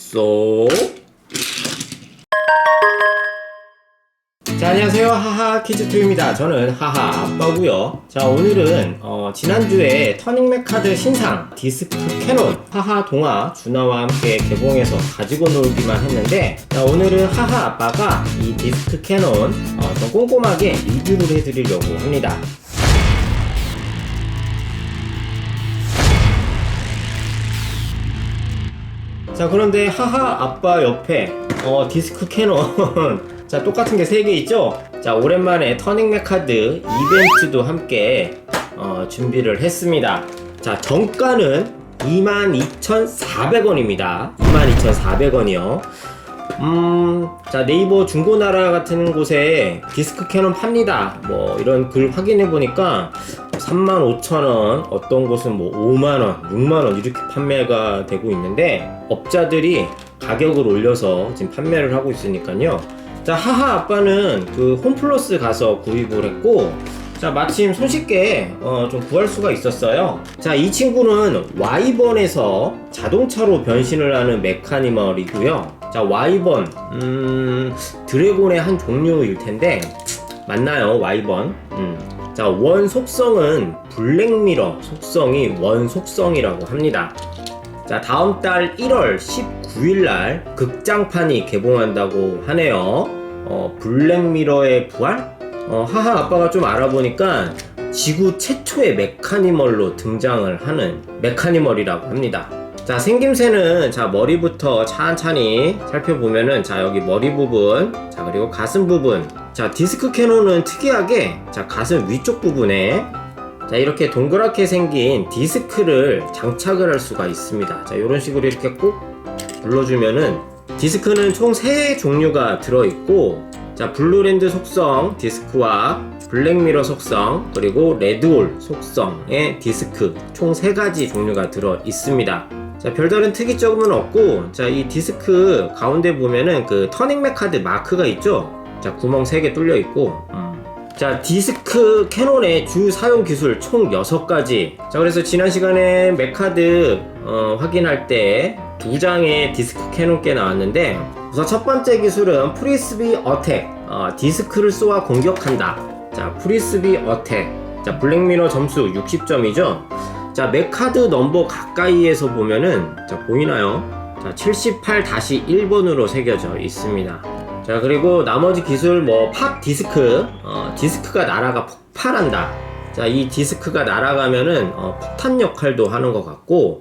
쏙. 자, 안녕하세요. 하하 키즈2입니다. 저는 하하 아빠고요 자, 오늘은 어, 지난주에 터닝맥 카드 신상 디스크 캐논 하하 동화 준하와 함께 개봉해서 가지고 놀기만 했는데 자, 오늘은 하하 아빠가 이 디스크 캐논 어, 좀 꼼꼼하게 리뷰를 해드리려고 합니다. 자 그런데 하하 아빠 옆에 어, 디스크 캐논. 자 똑같은 게 3개 있죠? 자 오랜만에 터닝맥 카드 이벤트도 함께 어, 준비를 했습니다. 자 정가는 22,400원입니다. 22,400원이요 음, 자 네이버 중고나라 같은 곳에 디스크 캐논 팝니다 뭐 이런 글 확인해 보니까 35,000원, 어떤 곳은 뭐 5만원, 6만원 이렇게 판매가 되고 있는데 업자들이 가격을 올려서 지금 판매를 하고 있으니까요. 자, 하하 아빠는 그 홈플러스 가서 구입을 했고 자, 마침 손쉽게 어, 좀 구할 수가 있었어요. 자, 이 친구는 와이번에서 자동차로 변신을 하는 메카니멀이고요. 자, 와이번, 음, 드래곤의 한 종류일 텐데, 맞나요, 와이번? 음. 자, 원 속성은 블랙미러 속성이 원 속성이라고 합니다. 자, 다음 달 1월 19일 날 극장판이 개봉한다고 하네요. 어, 블랙미러의 부활? 어, 하하 아빠가 좀 알아보니까 지구 최초의 메카니멀로 등장을 하는 메카니멀이라고 합니다. 자, 생김새는 자, 머리부터 찬찬히 살펴보면은 자, 여기 머리 부분, 자, 그리고 가슴 부분. 자, 디스크 캐논은 특이하게 자, 가슴 위쪽 부분에 자, 이렇게 동그랗게 생긴 디스크를 장착을 할 수가 있습니다. 자, 이런 식으로 이렇게 꾹 눌러주면은 디스크는 총 3종류가 들어있고 자, 블루랜드 속성 디스크와 블랙미러 속성 그리고 레드홀 속성의 디스크 총 3가지 종류가 들어 있습니다. 자, 별다른 특이점은 없고 자, 이 디스크 가운데 보면은 그 터닝맥 카드 마크가 있죠? 자, 구멍 3개 뚫려 있고 음. 자, 디스크 캐논의 주 사용 기술 총 6가지. 자, 그래서 지난 시간에 맥카드 어, 확인할 때 두 장의 디스크 캐논 꽤 나왔는데 우선 첫 번째 기술은 프리스비 어택. 어, 디스크를 쏘아 공격한다. 자, 프리스비 어택. 자, 블랙미러 점수 60점이죠. 자, 맥카드 넘버 가까이에서 보면은 자, 보이나요? 자, 78-1번으로 새겨져 있습니다. 자 그리고 나머지 기술 뭐 팝 디스크 어, 디스크가 날아가 폭발한다 자 이 디스크가 날아가면은 어, 폭탄 역할도 하는 것 같고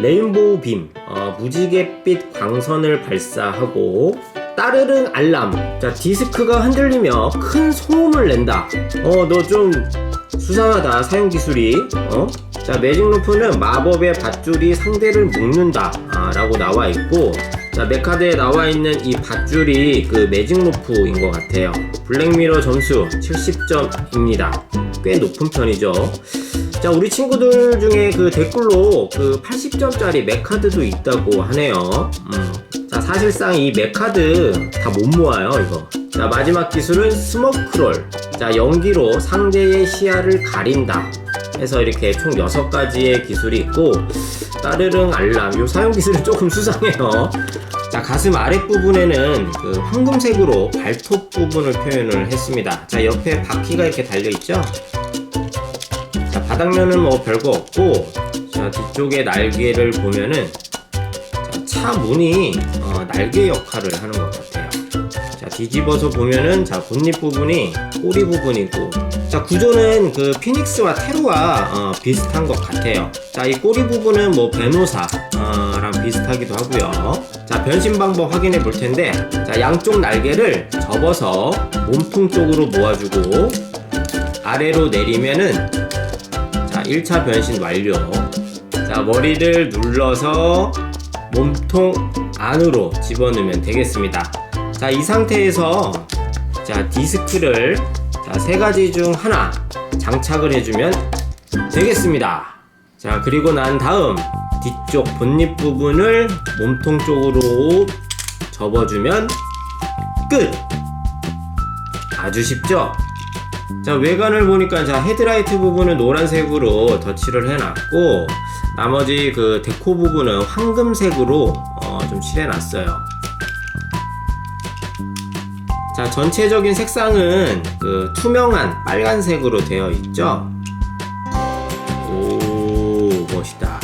레인보우 빔 어, 무지갯빛 광선을 발사하고 따르릉 알람. 자 디스크가 흔들리며 큰 소음을 낸다. 어 너 좀 수상하다 사용 기술이. 어? 자 매직 루프는 마법의 밧줄이 상대를 묶는다 아, 라고 나와 있고 자 메카드에 나와 있는 이 밧줄이 그 매직 로프인 것 같아요. 블랙미러 점수 70점입니다. 꽤 높은 편이죠 자 우리 친구들 중에 그 댓글로 그 80점짜리 메카드도 있다고 하네요. 음. 자 사실상 이 메카드 다 못 모아요 이거. 자 마지막 기술은 스모크롤. 자 연기로 상대의 시야를 가린다 해서 이렇게 총 6가지의 기술이 있고 따르릉 알람. 요 사용 기술은 조금 수상해요. 자 가슴 아랫부분에는 그 황금색으로 발톱 부분을 표현을 했습니다. 자 옆에 바퀴가 이렇게 달려있죠? 자 바닥면은 뭐 별거 없고 자 뒤쪽에 날개를 보면은 자, 차 문이 어, 날개 역할을 하는 것 같아요. 자 뒤집어서 보면은 자 본닛 부분이 꼬리 부분이고 자 구조는 그 피닉스와 테루와 어, 비슷한 것 같아요. 자 이 꼬리 부분은 뭐 베노사랑 비슷하기도 하고요. 자 변신 방법 확인해 볼 텐데 자 양쪽 날개를 접어서 몸통 쪽으로 모아주고 아래로 내리면은 자 1차 변신 완료. 자 머리를 눌러서 몸통 안으로 집어넣으면 되겠습니다. 자 이 상태에서 자 디스크를 자 세 가지 중 하나 장착을 해주면 되겠습니다. 자 그리고 난 다음 뒤쪽 본닛 부분을 몸통 쪽으로 접어주면 끝. 아주 쉽죠 자 외관을 보니까 자 헤드라이트 부분은 노란색으로 덧칠을 해놨고 나머지 그 데코 부분은 황금색으로 어, 어, 좀 칠해놨어요. 자, 전체적인 색상은 그 투명한 빨간색으로 되어 있죠. 오, 멋있다.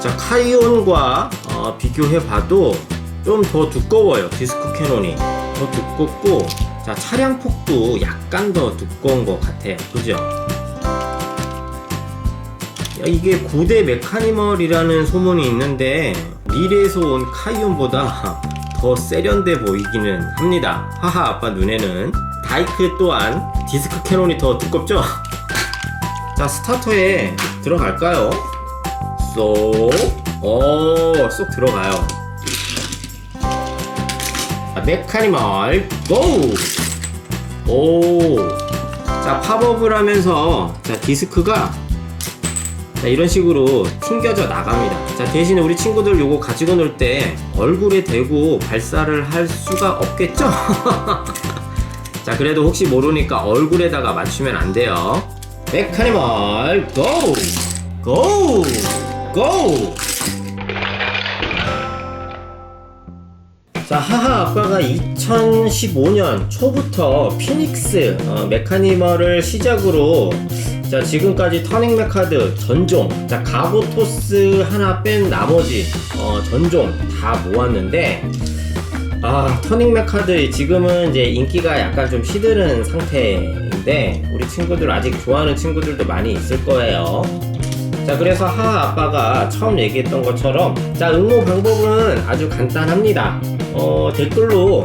자, 카이온과 어, 비교해봐도 좀 더 두꺼워요. 디스크 캐논이. 더 두껍고, 자, 차량 폭도 약간 더 두꺼운 것 같아요. 그죠? 야, 이게 고대 메카니멀이라는 소문이 있는데, 미래에서 온 카이온보다 더 세련돼 보이기는 합니다. 하하, 아빠 눈에는. 다이크 또한 디스크 캐논이 더 두껍죠? 자, 스타터에 들어갈까요? 쏙, 오, 쏙 들어가요. 자, 메카니멀, 고! 오, 자, 팝업을 하면서, 자, 디스크가, 자, 이런 식으로 튕겨져 나갑니다. 자, 대신에 우리 친구들 요거 가지고 놀 때 얼굴에 대고 발사를 할 수가 없겠죠? 자, 그래도 혹시 모르니까 얼굴에다가 맞추면 안 돼요. 메카니멀, 고! 고! 고! 자, 하하 아빠가 2015년 초부터 피닉스 어, 메카니멀을 시작으로 자, 지금까지 터닝 메카드 전종, 자, 가보 토스 하나 뺀 나머지 어, 전종 다 모았는데 아, 터닝 메카드 지금은 이제 인기가 약간 좀 시드른 상태인데 우리 친구들 아직 좋아하는 친구들도 많이 있을 거예요. 자 그래서 하하 아빠가 처음 얘기했던 것처럼 자 응모 방법은 아주 간단합니다 어 댓글로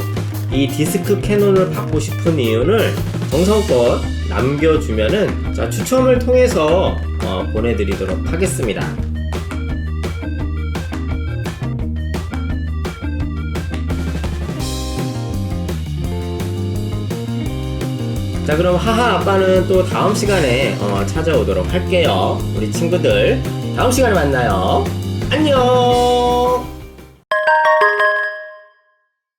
이 디스크 캐논을 받고 싶은 이유를 정성껏 남겨주면은 자 추첨을 통해서 어, 보내드리도록 하겠습니다. 자 그럼 하하 아빠는 또 다음 시간에 어, 찾아오도록 할게요. 우리 친구들 다음 시간에 만나요. 안녕